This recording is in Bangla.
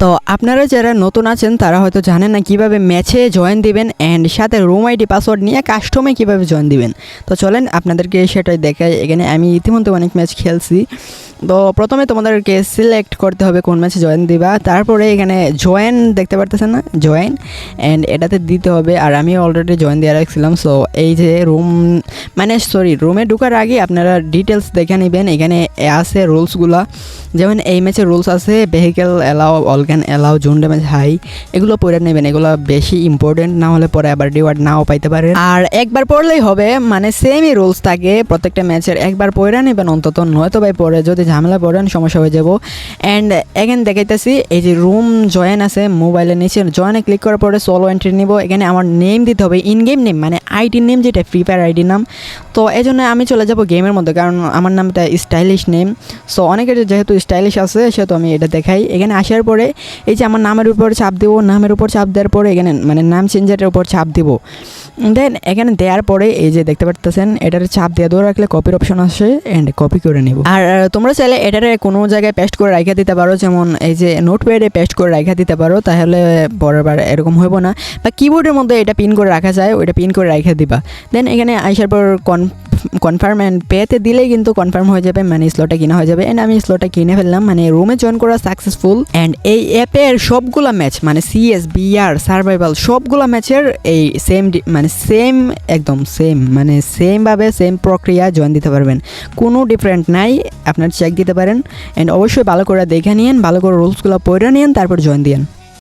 তো আপনারা যারা নতুন আছেন, তারা হয়তো জানেন না কীভাবে ম্যাচে জয়েন দিবেন অ্যান্ড সাথে রুম আইডি পাসওয়ার্ড নিয়ে কাস্টমে কীভাবে জয়েন দিবেন। তো চলেন আপনাদেরকে সেটাই দেখাই। এখানে আমি ইতিমধ্যে অনেক ম্যাচ খেলছি। তো প্রথমে তোমাদেরকে সিলেক্ট করতে হবে কোন ম্যাচে জয়েন দিবা। তারপরে এখানে জয়েন দেখতে পারতেছেন না? জয়েন অ্যান্ড এটাতে দিতে হবে। আর আমি অলরেডি জয়েন দিয়ে রাখছিলাম। সো এই যে রুম মানে সরি রুমে ঢোকার আগে আপনারা ডিটেলস দেখে নেবেন। এখানে আছে রুলসগুলো যেমন এই ম্যাচের রুলস আছে vehicle allow all gun allow zone damage high এগুলো পড়ে নেবেন, এগুলো বেশি ইম্পর্টেন্ট না হলে পরে আবার রিওয়ার্ড নাও পাইতে পারেন। আর একবার পড়লেই হবে মানে সেমই রুলস থাকে, প্রত্যেকটা ম্যাচের একবার পড়ে নেবেন, অন্তত নয়তো ভাই পরে, যদি ঝামেলা পড়েন, সমস্যা হয়ে যাব। অ্যান্ড এখানে দেখাইতেছি, এই যে রুম জয়েন আছে মোবাইলের নিচে জয়েনে ক্লিক করার পরে সোলো এন্ট্রি নিব। এখানে আমার নেম দিতে হবে ইন গেম নেম মানে আইডির নেম যেটা ফ্রি ফায়ার আইডির নাম। তো এই জন্য আমি চলে যাব গেমের মধ্যে, কারণ আমার নামটা স্টাইলিশ নেম সো অনেকের যেহেতু স্টাইলিশ আছে, সেহেতু আমি এটা দেখাই। এখানে আসার পরে, এই যে আমার নামের উপর চাপ দেবো, নামের উপর চাপ দেওয়ার পরে এখানে মানে নাম চেঞ্জারের উপর চাপ দিব। দেন এখানে দেওয়ার পরে, এই যে দেখতে পারতেছেন, এটার চাপ দিয়ে ধরে রাখলে কপির অপশন আসে অ্যান্ড কপি করে নিব। আর তোমরা চাইলে এটারে কোনো জায়গায় পেস্ট করে রাখা দিতে পারো, যেমন এই যে নোটপ্যাডে পেস্ট করে রাখা দিতে পারো, তাহলে পরের বার এরকম হইব না। বা কিবোর্ডের মধ্যে এটা পিন করে রাখা যায়, ওইটা পিন করে রাখা দিবা। দেন এখানে আসার পর কন কনফার্ম অ্যান্ড পেতে দিলেই কিন্তু কনফার্ম হয়ে যাবে মানে স্লোটা কিনা হয়ে যাবে। অ্যান্ড আমি স্লোটা কিনে ফেললাম মানে রুমে জয়েন করা সাকসেসফুল অ্যান্ড এই অ্যাপের সবগুলো ম্যাচ মানে সিএস বিআর সার্ভাইভাল সবগুলো ম্যাচের এই সেম মানে সেম একদম সেম মানে সেমভাবে সেম প্রক্রিয়া জয়েন দিতে পারবেন। কোনো ডিফারেন্ট নাই, আপনার চেক দিতে পারেন। অ্যান্ড অবশ্যই ভালো করে দেখে নিন ভালো করে রুলসগুলো পড়ে নিন তারপর জয়েন দিন